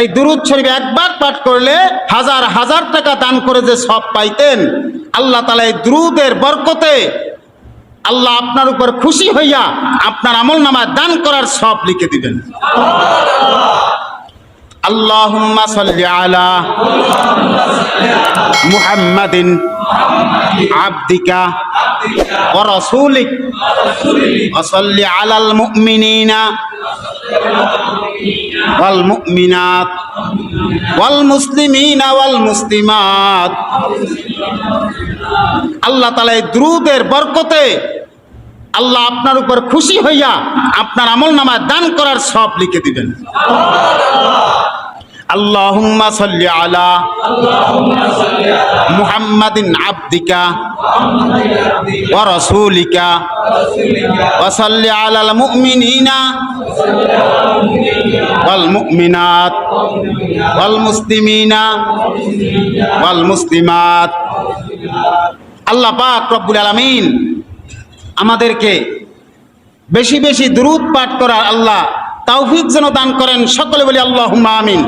এই দুরুদ শরীফ একবার পাঠ করলে হাজার হাজার টাকা দান করে যে সব পাইতেন, আল্লাহ তালা এই দ্রুদের বরকতে আল্লাহ আপনার উপর খুশি হইয়া আপনার আমল নামায় দান করার সব লিখে দিবেন। আল্লাহুম্মা সাল্লি আলা মুহাম্মাদিন আবদিকা ওয়া রাসূলিক। ওয়া সাল্লি আলাল والمسلمين মুসলিমিনা আল্লাহ তালা এই দ্রুদের বরকতে আল্লাহ আপনার উপর খুশি হইয়া আপনার আমল নামায় দান করার সব লিখে দিবেন। আল্লাহুম্মা সাল্লি আলা মুহাম্মাদিন আবদিকা ওয়া রাসূলিকা ওয়া সাল্লি আলাল মুমিনিনা ওয়াল মুমিনাত ওয়াল মুসলিমিনা ওয়াল মুসলিমাত। আল্লাহ পাক রব্বুল আলামিন আমাদেরকে বেশি বেশি দুরূদ পাঠ করার আল্লাহ তৌফিক যেন দান করেন সকলে বলি আল্লাহ আমিন।